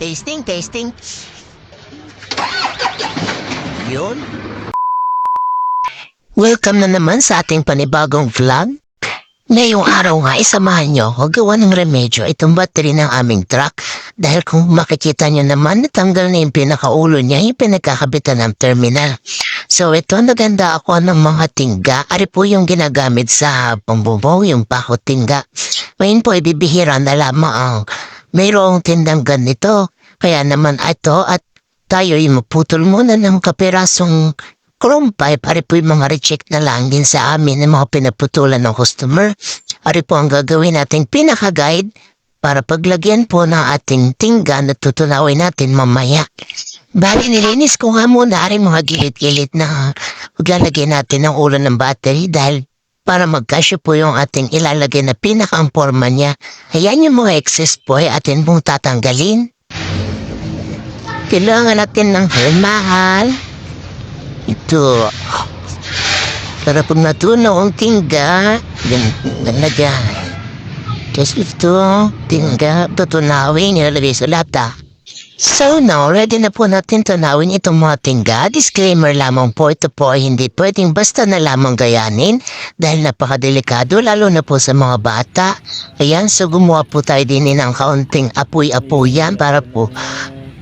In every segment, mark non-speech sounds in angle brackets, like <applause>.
Tasting, tasting. Yun. Welcome na naman sa ating panibagong vlog. Ngayong araw nga, isamahan nyo ako gawa ng remedyo itong battery ng aming truck dahil kung makikita nyo naman natanggal na yung pinakaulo niya yung pinagkakabitan ng terminal. So ito naganda ako ng mga tingga. Ari po yung ginagamit sa pambubaw, yung pakot tingga. Ngayon po ibibihira na lamang ang mayroong tindang ganito. Kaya naman ito at tayo maputol muna ng kapirasong pipe. Ari po yung mga reject na langin sa amin ng mga pinaputulan ng customer. Ari po ang gagawin nating pinaka-guide para paglagyan po ng ating tingga na tutunawin natin mamaya. Bali, nilinis ko nga muna rin mga gilid-gilid na maglalagay natin ng ulo ng battery dahil para magkasya po yung ating ilalagay na pinaka forma niya. Ayan yung mga excess po ay atin pong tatanggalin. Kailangan natin ng mahal. Ito. Para pag natunaw ang tingga, nalagyan. Kasi ito, tingga, tutunawin, nilalagay sa lata. So now, ready na po natin tunawin itong mga tingga. Disclaimer lamang po, ito po ay hindi pwedeng basta na lamang gayanin dahil napakadelikado lalo na po sa mga bata. Ayan, so gumawa po tayo din ng kaunting apoy-apoyan para po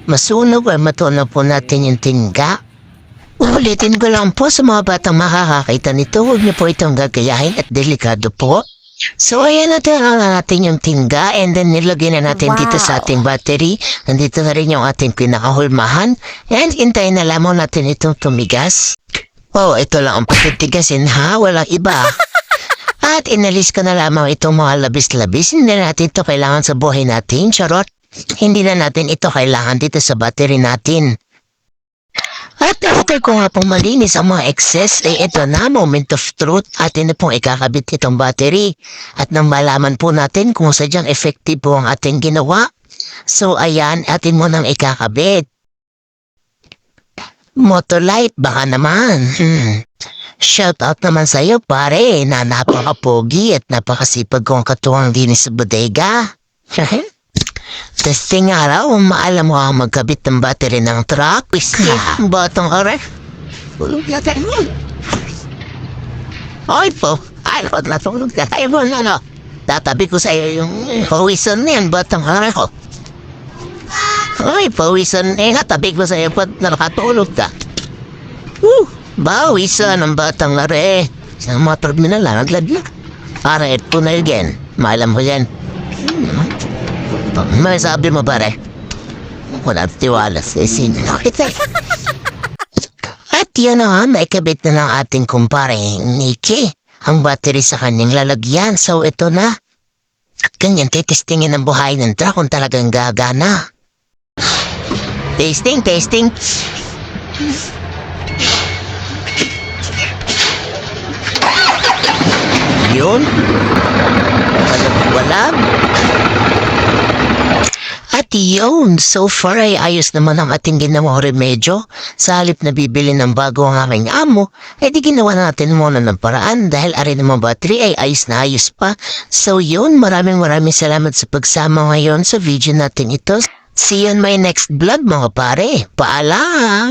masunog or matunaw po natin yung tingga. Ulitin ko lang po sa mga batang makakakita nito, huwag niyo po itong gagayahin at delikado po. So, ayan natin ang natin yung tingga and then nilagay na natin dito sa ating battery. Nandito na rin yung ating pinakahulmahan. And hintayin na lamang natin itong tumigas. Oh, ito lang ang patitigasin ha, walang iba. <laughs> At inalis ko na lamang itong mga labis-labis. Hindi natin ito kailangan sa buhay natin, charot. Hindi na natin ito kailangan dito sa battery natin. At after ko nga pong malinis ang mga excess, eh ito na, moment of truth, atin na pong ikakabit itong battery. At nang malaman po natin kung sadyang effective po ang ating ginawa, so ayan, atin mo nang ikakabit. Motolight, baka naman. Hmm. Shout out naman sa'yo pare na napakapogi at napakasipag kong katuwang dinis sa bodega. <laughs> Testing araw, maalam mo ang magkabit ng battery ng truck. Whiskey, batang are. Tulog na tayo mo. Ay po, ay po, natulog na tayo mo. Ano? Tatabi ko sa iyo yung pawisan na yan, batang are ko. Ay, pawisan eh, natabi ko sa iyo na nakatulog ka. Woo! Bawisan ang batang are. Sa mga terminal lang, nagladlag. Para ito na again. Maalam ko yan. May sabi mo pare? Wala tiwala sa sino. <laughs> At yun na nga, naikabit na ng ating kumpare, Nikki, ang battery sa kanyang lalagyan. So ito na. At ganyan, titestingin ang buhay ng truck kung talagang gagana. Tasting, tasting. Yun. Walang walang. At yun, so far ay ayos naman ang ating ginawang remedyo. Sa halip na bibili ng bago ang aking amo, ay di ginawa natin muna ng paraan dahil ari naman battery ay ayos na ayos pa. So yun, maraming maraming salamat sa pagsama ngayon sa video natin ito. See you on my next vlog mga pare. Paalam!